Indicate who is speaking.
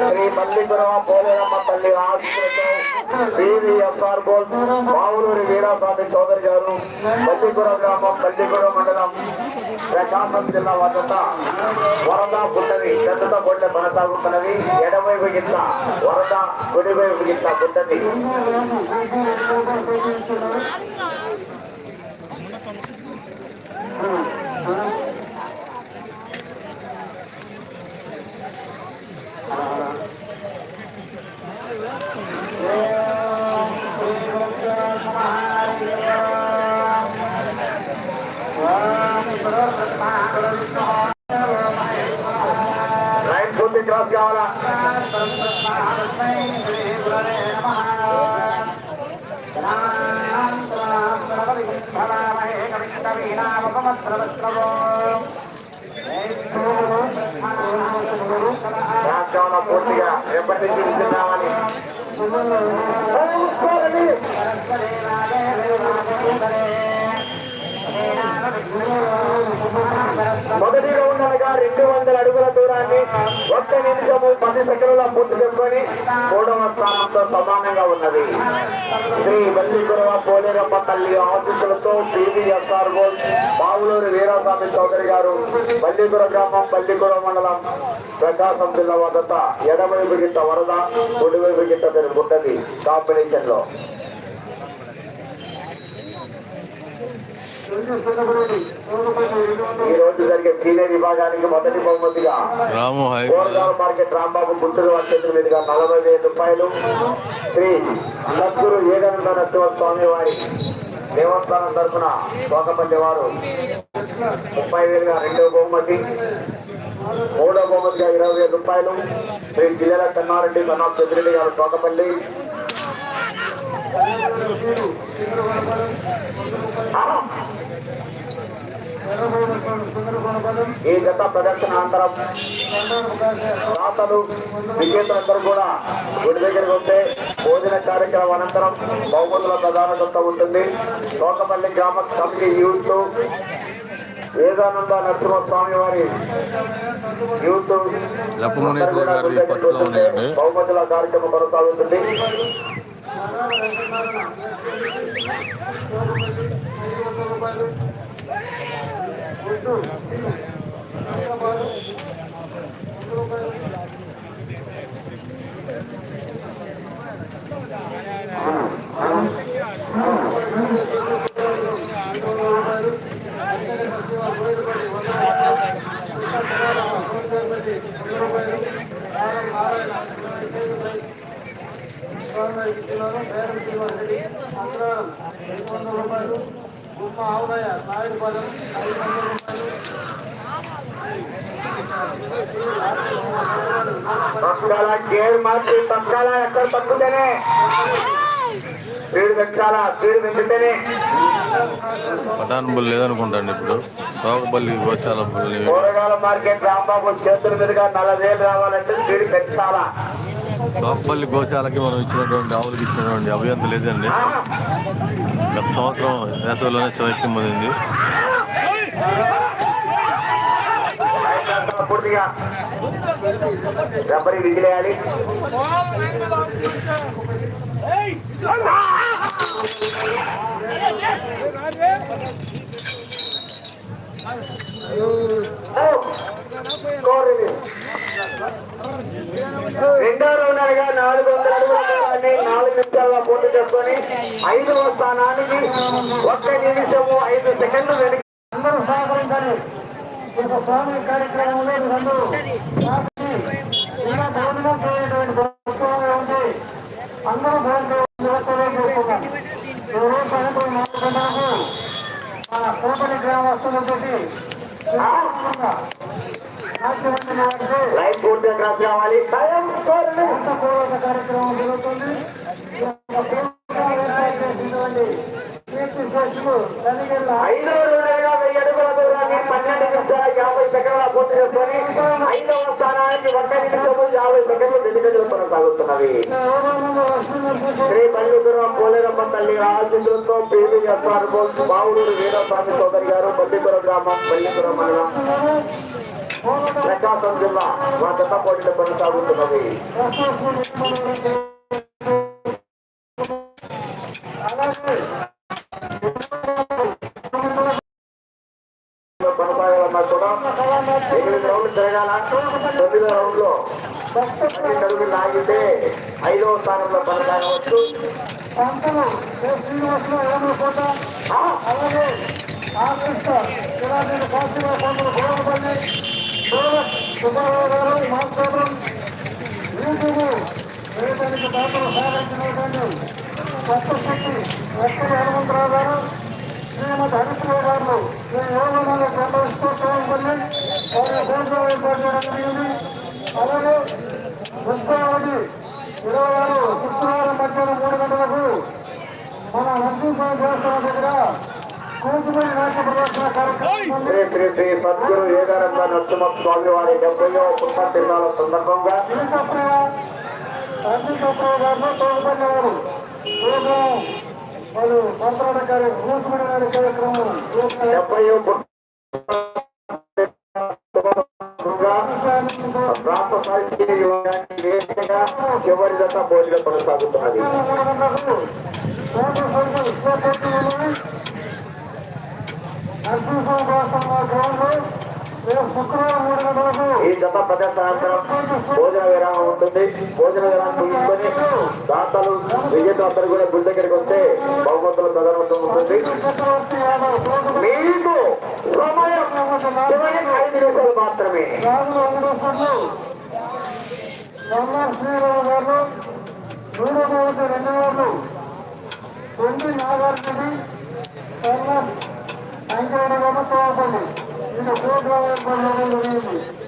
Speaker 1: శ్రీ మల్లిపురం పోలేరమ్మ తల్లి BV BVSR బోల్ మావులూరి వీరాస్వామి చౌదరి గారు మల్లిపురం గ్రామం మల్లిపురం మండలం ప్రశాంతం జిల్లా వద్ద వరద పుట్టవి చెత్తత బొడ్ల కొనసాగుతున్నవి ఎడవైపు గిట్ల వరద గుడివైపు గిట్ల పుట్టది రైట్ పూర్తిగా ఎప్పటి నుంచి విద్యుత్ రావాలి మొదటి రౌండ్ అనగా రెండు వందల అడుగుల దూరాన్ని ఒక్క నిమిషము పది సెకండ్ల పూర్తి చేసుకొని మూడవ స్థానంతో సమానంగా ఉన్నది. శ్రీ బల్లిగురవ పోలేరమ్మ తల్లి ఆశీస్సులతో పీవీఎస్ఆర్ గోల్ పావులూరు వీరాస్వామి చౌదరి గారు బల్లిగుర గ్రామం బల్లిగుర మండలం ప్రకాశం జిల్లా వద్ద ఎడవైపు గిట్ట వరద కుడివైపు గిట్ట పెరుగుంటది కాంపిటీషన్లో ఈ రోజు జరిగే సీనియర్ విభాగానికి మొదటి బహుమతిగా
Speaker 2: రాము
Speaker 1: మార్కెట్ రాంబాబు గుంటూరు చేతుల మీదుగా నలభై వేల రూపాయలు. శ్రీ సద్గురు ఏదనంద నరసింహ స్వామి వారి దేవస్థానం తరఫున తోకపల్లి వారు. ముప్పై వేలుగా రెండవ బహుమతి. మూడవ బహుమతిగా ఇరవై వేల రూపాయలు. శ్రీ జిల్లాల కన్నారెడ్డి కన్నా పెద్దిరెడ్డి గారు తోకపల్లి ఈ గత ప్రదర్శన అనంతరం దాతలు విజేతలందరూ కూడా గుడి దగ్గరికి వస్తే భోజన కార్యక్రమం అనంతరం బహుమతుల ప్రధానత ఉంటుంది. తోకపల్లి గ్రామ కమిటీ యూత్ వేదానంద నరసింహ స్వామి వారి యూత్ ఐదు వందల రూపాయలు ఒడ్డు వంద రూపాయలు వంద రూపాయలు
Speaker 2: లప్పమునీశ్వర గారి ఫస్ట్లో ఉన్నాయండి
Speaker 1: బహుమతుల కార్యక్రమం కొనసాగుతుంది తత్కాల గేర్ మార్చి తత్కాల ఎక్కడ తక్కుతేనే స్పీడ్ పెంచాల స్పీడ్ పెంచితేనే
Speaker 2: పటాన్ బుల్ లేదనుకుంటాండి ఇప్పుడు. తోకపల్లి గోచాల
Speaker 1: కూరగాయల మార్కెట్ రాంబాబు చేతుల మీదుగా నలభై వేలు రావాలంటే స్పీడ్ పెంచాలా
Speaker 2: తోకపల్లి గోశాలకి మనం ఇచ్చినటువంటి ఆవులకి ఇచ్చినటువంటి అభ్యంత లేదండి గత సంవత్సరం వేసవిలోనే సెలక్షన్ పొందింది.
Speaker 1: పూర్తిగా రెఫరీ విజిలేయాలి రౌండ్ అనగా నాలుగు వందల అడుగుల దూరాన్ని నాలుగు నిమిషాల్లో ఐదవ స్థానానికి ఒక్క నిమిషము ఐదు సెకండ్లు వెనక అందరూ సహకరించాలి. ఒక స్వామి కార్యక్రమంలో రెండు అందరూ భోజనం ఈరోజు సాయంత్రం నాలుగు గంటలకు మన కోటలి గ్రామస్తులతో లైట్ పూర్తిగా క్రాస్ కావాలి పూర్వక కార్యక్రమం జరుగుతుంది ఐదు రోజులుగా వెయ్యి అడుగుల దూరాన్ని పన్నెండు నిమిషాల యాభై సెకండ్ల పూర్తి చేసుకొని ఐదవ స్థానానికి ఒక్క నిమిషము యాభై సెకండ్లు వెనుకలు కొనసాగుతున్నవి. శ్రీ పోలేరమ్మ తల్లి ఆశీస్సులతో పేరు వీరస్వామి చౌదరి గారు బల్లిపురం గ్రామం బల్లిపురం మండలం. ప్రకాశం జిల్లా మా చెత్త పోటీలు కొనసాగుతున్నవి కొనసాగాలన్నా కూడా ఎనిమిది రౌండ్లు తిరగాల తొమ్మిదో రౌండ్లో లో పన్నెండు అడుగులు ఐదవ స్థానంలో కొనసాగవచ్చు
Speaker 3: పంటలు శ్రీనివాసులు ఏమనుకోట
Speaker 1: ఆ,
Speaker 3: అలాగే ఆకృష్ట శివాజీ కాశీరావు పంతులు సుబ్బారావు మాస్టర్ యూట్యూబ్ వేయడానికి దాతలు సహకరించినటువంటి హనుమంతరావు గారు శ్రీమతి హరిశ్రావు గారు ఈ వారి భోజనం ఏర్పాటు చేయడం జరిగింది అలాగే పుష్పావతి ఇరవై ఆరు శుక్రవారం మధ్యాహ్నం మూడు గంటలకు మన నరసింహస్వామి దేవస్థానం దగ్గర
Speaker 1: శ్రీ శ్రీ శ్రీ సద్గురు ఏదారంగ నరసింహ స్వామి వారి డెబ్బైవ పుట్ట తిరునాల సందర్భంగా రాష్ట్ర సాహిత్య వేదికగా చివరి దశ భోజన కొనసాగుతున్నది
Speaker 3: మూడు గంటలకు కోట సర్కిల్ విశ్వశక్తి నరసింహస్వామి దేవస్థానం గ్రౌండ్లో రేపు శుక్రవారం మూడు గంటలకు
Speaker 1: ఈ గత పద సాయంత్రం భోజన విరామం ఉంటుంది భోజన విరామం ముగించుకొని దాతలు విజేతలు కూడా గుడి దగ్గరికి వస్తే బహుమతుల ప్రధానత్వం ఉంటుంది
Speaker 3: చక్రవర్తి
Speaker 1: మీకు సమయం ఐదు నిమిషాలు మాత్రమే
Speaker 3: రాజుల వెంకటేశ్వర్లు ఎల్ఆర్ శ్రీరావు రెండు వారు తొమ్మిది నాగార్జుని గారు తోపల్లి இந்த மூன்றாவது